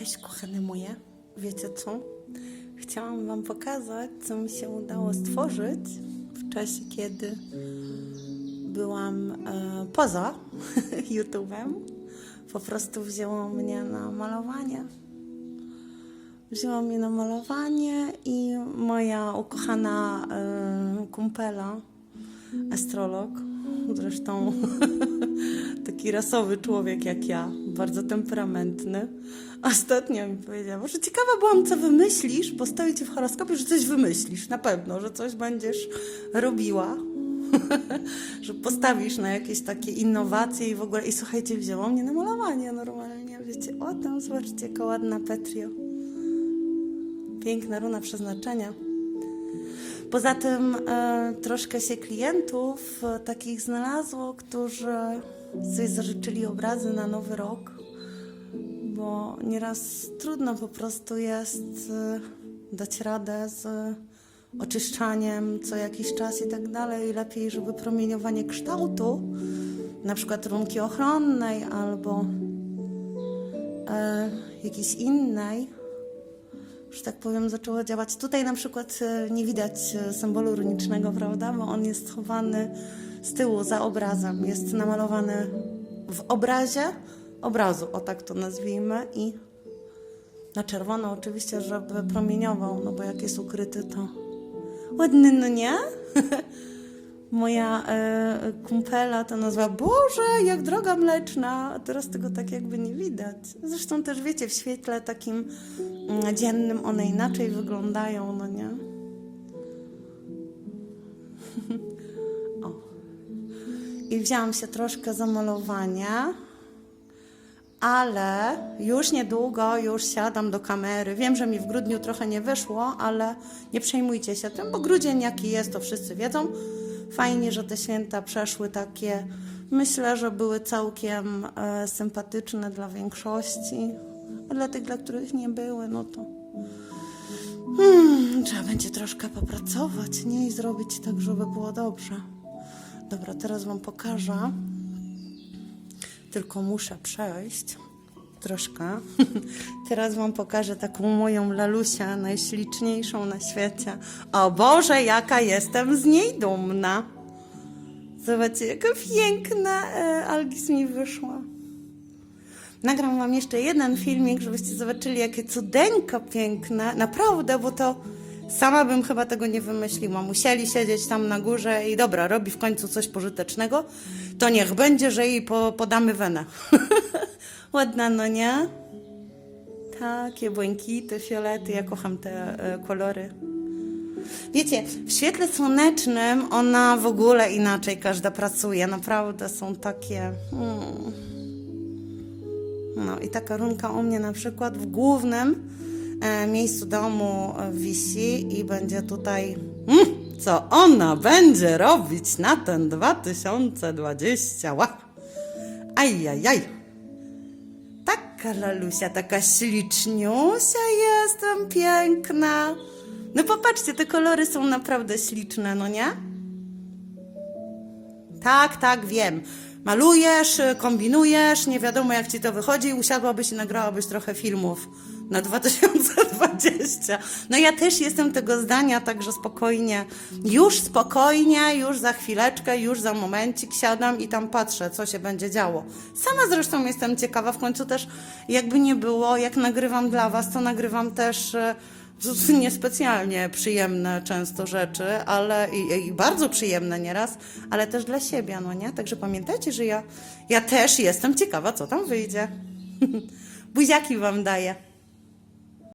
Cześć kochane moje. Wiecie co? Chciałam wam pokazać, co mi się udało stworzyć w czasie, kiedy byłam e, poza YouTube'em. Po prostu wzięło mnie na malowanie. Wzięło mnie na malowanie i moja ukochana e, kumpela, astrolog, zresztą taki rasowy człowiek jak ja, bardzo temperamentny, ostatnio mi powiedział, że ciekawa byłam, co wymyślisz, bo stoi ci w horoskopie, że coś wymyślisz, na pewno, że coś będziesz robiła, że postawisz na jakieś takie innowacje i w ogóle, i słuchajcie, wzięło mnie na malowanie normalnie, wiecie, o tam, zobaczcie, jaka ładna Petrio. Piękna runa przeznaczenia. Poza tym e, troszkę się klientów e, takich znalazło, którzy sobie zażyczyli obrazy na nowy rok, bo nieraz trudno po prostu jest e, dać radę z oczyszczaniem co jakiś czas i tak dalej. Lepiej, żeby promieniowanie kształtu, na przykład runki ochronnej albo e, jakiejś innej, że tak powiem, zaczęło działać. Tutaj na przykład e, nie widać e, symbolu runicznego, prawda? Bo on jest schowany z tyłu, za obrazem. Jest namalowany w obrazie obrazu, o tak to nazwijmy. I na czerwono oczywiście, żeby promieniował, no bo jak jest ukryty, to ładny, no nie? Moja e, kumpela to nazwa Boże, jak droga mleczna, a teraz tego tak jakby nie widać. Zresztą też wiecie, w świetle takim mm, dziennym one inaczej wyglądają, no nie? o. I wzięłam się troszkę za malowanie, ale już niedługo, już siadam do kamery. Wiem, że mi w grudniu trochę nie wyszło, ale nie przejmujcie się tym, bo grudzień jaki jest, to wszyscy wiedzą. Fajnie, że te święta przeszły takie, myślę, że były całkiem e, sympatyczne dla większości. A dla tych, dla których nie były, no to hmm, trzeba będzie troszkę popracować, nie? I zrobić tak, żeby było dobrze. Dobra, teraz Wam pokażę. Tylko muszę przejść troszkę. Teraz Wam pokażę taką moją lalusię, najśliczniejszą na świecie. O Boże, jaka jestem z niej dumna. Zobaczcie, jaka piękna e, Algis mi wyszła. Nagram Wam jeszcze jeden filmik, żebyście zobaczyli, jakie cudeńko piękne. Naprawdę, bo to sama bym chyba tego nie wymyśliła. Musieli siedzieć tam na górze i dobra, robi w końcu coś pożytecznego, to niech będzie, że jej po, podamy wenę. Ładna, no nie? Takie błękity, fiolety, ja kocham te e, kolory. Wiecie, w świetle słonecznym ona w ogóle inaczej każda pracuje. Naprawdę są takie. Hmm. No i taka runka u mnie na przykład w głównym e, miejscu domu wisi i będzie tutaj. Mm, co ona będzie robić na ten 2020? Ła! Ajajaj! Taka lalusia, taka śliczniusia jestem, piękna. No popatrzcie, te kolory są naprawdę śliczne, no nie? Tak, tak, wiem. Malujesz, y, kombinujesz, nie wiadomo jak ci to wychodzi, usiadłabyś i nagrałabyś trochę filmów na 2020. No ja też jestem tego zdania, także spokojnie, już spokojnie, już za chwileczkę, już za momencik siadam i tam patrzę, co się będzie działo. Sama zresztą jestem ciekawa, w końcu też jakby nie było, jak nagrywam dla was, to nagrywam też... niespecjalnie przyjemne często rzeczy, ale i, i bardzo przyjemne nieraz, ale też dla siebie, no nie? Także pamiętajcie, że ja, ja też jestem ciekawa, co tam wyjdzie. Buziaki wam daję.